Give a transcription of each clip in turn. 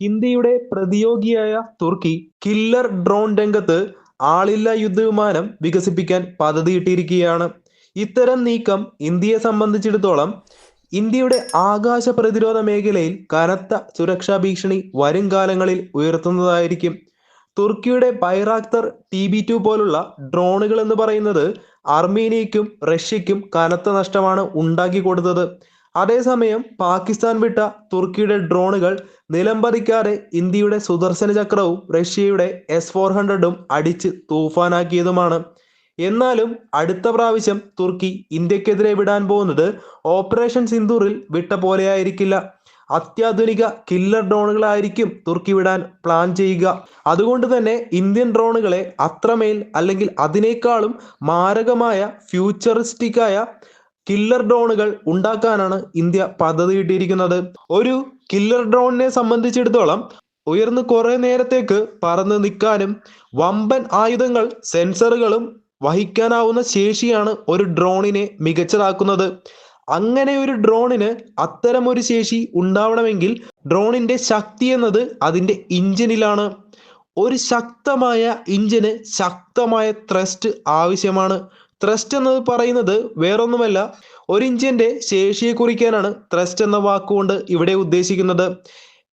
ഇന്ത്യയുടെ പ്രതിയോഗിയായ തുർക്കി killer drone രംഗത്ത് ആളില്ലാ യുദ്ധവിമാനം വികസിപ്പിക്കാൻ പദ്ധതിയിട്ടിരിക്കുകയാണ്. ഇത്തരം നീക്കം ഇന്ത്യയെ സംബന്ധിച്ചിടത്തോളം ഇന്ത്യയുടെ ആകാശ പ്രതിരോധ മേഖലയിൽ കനത്ത സുരക്ഷാ ഭീഷണി വരും കാലങ്ങളിൽ ഉയർത്തുന്നതായിരിക്കും. തുർക്കിയുടെ ബൈറാക്തർ ടി ബി ടു പോലുള്ള ഡ്രോണുകൾ എന്ന് പറയുന്നത് അർമേനിയയ്ക്കും റഷ്യയ്ക്കും കനത്ത നഷ്ടമാണ് ഉണ്ടാക്കി കൊടുത്തത്. അതേസമയം പാകിസ്ഥാൻ വിട്ട തുർക്കിയുടെ ഡ്രോണുകൾ നിലംപതിക്കാതെ ഇന്ത്യയുടെ സുദർശന ചക്രവും റഷ്യയുടെ എസ് ഫോർ ഹൺഡ്രഡും അടിച്ച് തൂഫാനാക്കിയതുമാണ്. എന്നാലും അടുത്ത പ്രാവശ്യം തുർക്കി ഇന്ത്യക്കെതിരെ വിടാൻ പോകുന്നത് ഓപ്പറേഷൻ സിന്ദൂറിൽ വിട്ട പോലെയായിരിക്കില്ല. അത്യാധുനിക കില്ലർ ഡ്രോണുകളായിരിക്കും തുർക്കി വിടാൻ പ്ലാൻ ചെയ്യുക. അതുകൊണ്ട് തന്നെ ഇന്ത്യൻ ഡ്രോണുകളെ അത്രമേൽ അല്ലെങ്കിൽ അതിനേക്കാളും മാരകമായ ഫ്യൂച്ചറിസ്റ്റിക്കായ കില്ലർ ഡ്രോണുകൾ ഉണ്ടാക്കാനാണ് ഇന്ത്യ പദ്ധതിയിട്ടിരിക്കുന്നത് ഒരു കില്ലർ ഡ്രോണിനെ സംബന്ധിച്ചിടത്തോളം ഉയർന്ന് കുറെ നേരത്തേക്ക് പറന്ന് നിൽക്കാനും വമ്പൻ ആയുധങ്ങൾ സെൻസറുകളും വഹിക്കാനാവുന്ന ശേഷിയാണ് ഒരു ഡ്രോണിനെ മികച്ചതാക്കുന്നത്. അങ്ങനെ ഒരു ഡ്രോണിന് ഒരു ശേഷി ഉണ്ടാവണമെങ്കിൽ ഡ്രോണിന്റെ ശക്തി എന്നത് അതിന്റെ ഇഞ്ചിനിലാണ് ഒരു ശക്തമായ ഇഞ്ചിന് ശക്തമായ ത്രസ്റ്റ് ആവശ്യമാണ്. ത്രസ്റ്റ് എന്നത് പറയുന്നത് വേറൊന്നുമല്ല ഒരു ഇഞ്ചിന്റെ ശേഷിയെ കുറിക്കാനാണ് ത്രസ്റ്റ് എന്ന വാക്കുകൊണ്ട് ഇവിടെ ഉദ്ദേശിക്കുന്നത്.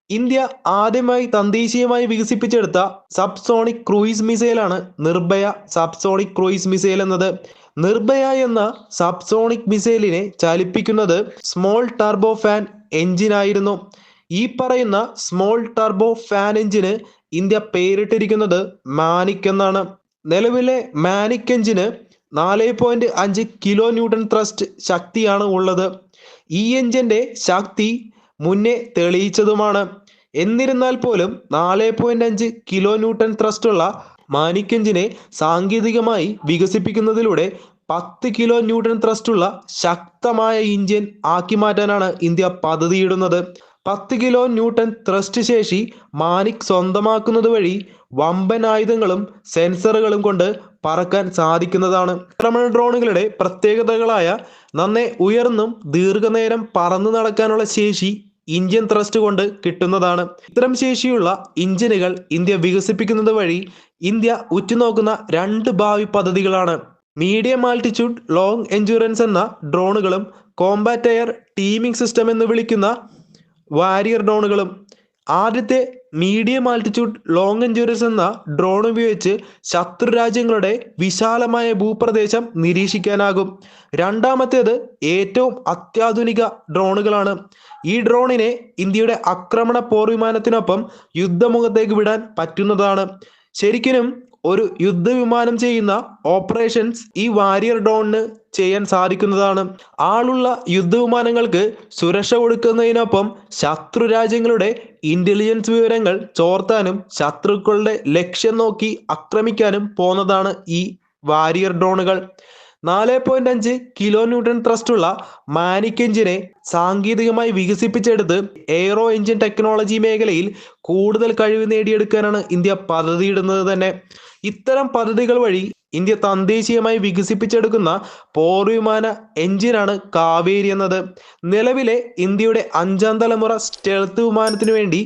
ഇന്ത്യ ആദ്യമായി തദ്ദേശീയമായി വികസിപ്പിച്ചെടുത്ത സബ്സോണിക് ക്രൂയിസ് മിസൈലാണ് നിർഭയ സബ്സോണിക് ക്രൂയിസ് മിസൈൽ എന്നത്. നിർഭയ എന്ന സബ്സോണിക് മിസൈലിനെ ചലിപ്പിക്കുന്നത് സ്മോൾ ടർബോ ഫാൻ എഞ്ചിനായിരുന്നു ഈ പറയുന്ന സ്മോൾ ടർബോ ഫാൻ എഞ്ചിന് ഇന്ത്യ പേരിട്ടിരിക്കുന്നത് മാനിക് എന്നാണ്. നിലവിലെ മാനിക് എഞ്ചിന് നാല് പോയിന്റ് അഞ്ച് കിലോ ന്യൂട്ടൺ ത്രസ്റ്റ് ശക്തിയാണ് ഉള്ളത്. ഈ എഞ്ചിന്റെ ശക്തി മുന്നേ തെളിയിച്ചതുമാണ്. എന്നിരുന്നാൽ പോലും നാല് പോയിന്റ് അഞ്ച് കിലോ ന്യൂട്ടൺ ത്രസ്റ്റ് ഉള്ള മാനിക് എഞ്ചിനെ സാങ്കേതികമായി വികസിപ്പിക്കുന്നതിലൂടെ പത്ത് കിലോ ന്യൂട്ടൺ ത്രസ്റ്റ് ഉള്ള ശക്തമായ ഇഞ്ചിൻ ആക്കി മാറ്റാനാണ് ഇന്ത്യ പദ്ധതിയിടുന്നത്. പത്ത് കിലോ ന്യൂട്ടൺ ത്രസ്റ്റ് ശേഷി മാനിക് സ്വന്തമാക്കുന്നത് വഴി വമ്പൻ ആയുധങ്ങളും സെൻസറുകളും കൊണ്ട് പറക്കാൻ സാധിക്കുന്നതാണ്. ആക്രമണ ഡ്രോണുകളുടെ പ്രത്യേകതകളായ നന്നേ ഉയർന്നും ദീർഘനേരം പറന്നു നടക്കാനുള്ള ശേഷി ഇന്ത്യൻ ത്രസ്റ്റ് കൊണ്ട് കിട്ടുന്നതാണ്. ഇത്തരം ശേഷിയുള്ള ഇഞ്ചിനുകൾ ഇന്ത്യ വികസിപ്പിക്കുന്നത് വഴി ഇന്ത്യ ഉറ്റുനോക്കുന്ന രണ്ട് ഭാവി പദ്ധതികളാണ്. മീഡിയം ആൾട്ടിറ്റ്യൂഡ് ലോങ് എൻജുറൻസ് എന്ന ഡ്രോണുകളും കോമ്പാറ്റ് എയർ ടീമിംഗ് സിസ്റ്റം എന്ന് വിളിക്കുന്ന വാരിയർ ഡ്രോണുകളും. ആദ്യത്തെ മീഡിയം ആൾട്ടിറ്റ്യൂഡ് ലോങ് എൻഡ്യൂറൻസ് എന്ന ഡ്രോൺ ഉപയോഗിച്ച് ശത്രു രാജ്യങ്ങളുടെ വിശാലമായ ഭൂപ്രദേശം നിരീക്ഷിക്കാനാകും. രണ്ടാമത്തേത് ഏറ്റവും അത്യാധുനിക ഡ്രോണുകളാണ്. ഈ ഡ്രോണിനെ ഇന്ത്യയുടെ ആക്രമണ പോർവിമാനത്തിനൊപ്പം യുദ്ധമുഖത്തേക്ക് വിടാൻ പറ്റുന്നതാണ്. ശരിക്കും ഒരു യുദ്ധവിമാനം ചെയ്യുന്ന ഓപ്പറേഷൻസ് ഈ വാരിയർ ഡോണിന് ചെയ്യാൻ സാധിക്കുന്നതാണ്. ആളുള്ള യുദ്ധവിമാനങ്ങൾക്ക് സുരക്ഷ കൊടുക്കുന്നതിനൊപ്പം ശത്രു രാജ്യങ്ങളുടെ ഇന്റലിജൻസ് വിവരങ്ങൾ ചോർത്താനും ശത്രുക്കളുടെ ലക്ഷ്യം നോക്കി ആക്രമിക്കാനും പോന്നതാണ് ഈ വാരിയർ ഡ്രോണുകൾ നാല് പോയിന്റ് അഞ്ച് കിലോ ന്യൂട്ടൺ ത്രസ്റ്റ് ഉള്ള മാനിക് എഞ്ചിനെ സാങ്കേതികമായി വികസിപ്പിച്ചെടുത്ത് എയ്റോ എഞ്ചിൻ ടെക്നോളജി മേഖലയിൽ കൂടുതൽ കഴിവ് നേടിയെടുക്കാനാണ് ഇന്ത്യ പദ്ധതിയിടുന്നത് തന്നെ. ഇത്തരം പദ്ധതികൾ വഴി ഇന്ത്യ തദ്ദേശീയമായി വികസിപ്പിച്ചെടുക്കുന്ന പോർവിമാന എഞ്ചിനാണ് കാവേരി എന്നത്. നിലവിലെ ഇന്ത്യയുടെ അഞ്ചാം തലമുറ സ്റ്റെൽത്ത് വിമാനത്തിനു വേണ്ടി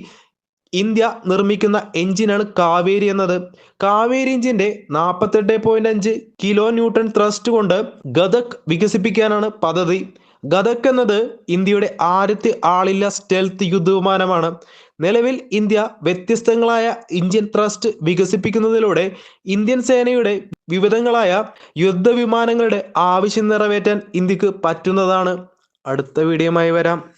ഇന്ത്യ നിർമ്മിക്കുന്ന എഞ്ചിനാണ് കാവേരി എന്നത്. കാവേരി എഞ്ചിന്റെ നാൽപ്പത്തെട്ട് പോയിന്റ് അഞ്ച് കിലോ ന്യൂട്ടൺ ത്രസ്റ്റ് കൊണ്ട് ഗതക് വികസിപ്പിക്കാനാണ് പദ്ധതി. ഗതക് എന്നത് ഇന്ത്യയുടെ ആദ്യത്തെ ആളില്ല സ്റ്റെൽത്ത് യുദ്ധവിമാനമാണ് നിലവിൽ ഇന്ത്യ വ്യത്യസ്തങ്ങളായ ഇന്ത്യൻ ത്രസ്റ്റ് വികസിപ്പിക്കുന്നതിലൂടെ ഇന്ത്യൻ സേനയുടെ വിവിധങ്ങളായ യുദ്ധവിമാനങ്ങളുടെ ആവശ്യം നിറവേറ്റാൻ ഇന്ത്യയ്ക്ക് പറ്റുന്നതാണ്. അടുത്ത വീഡിയോയുമായി വരാം.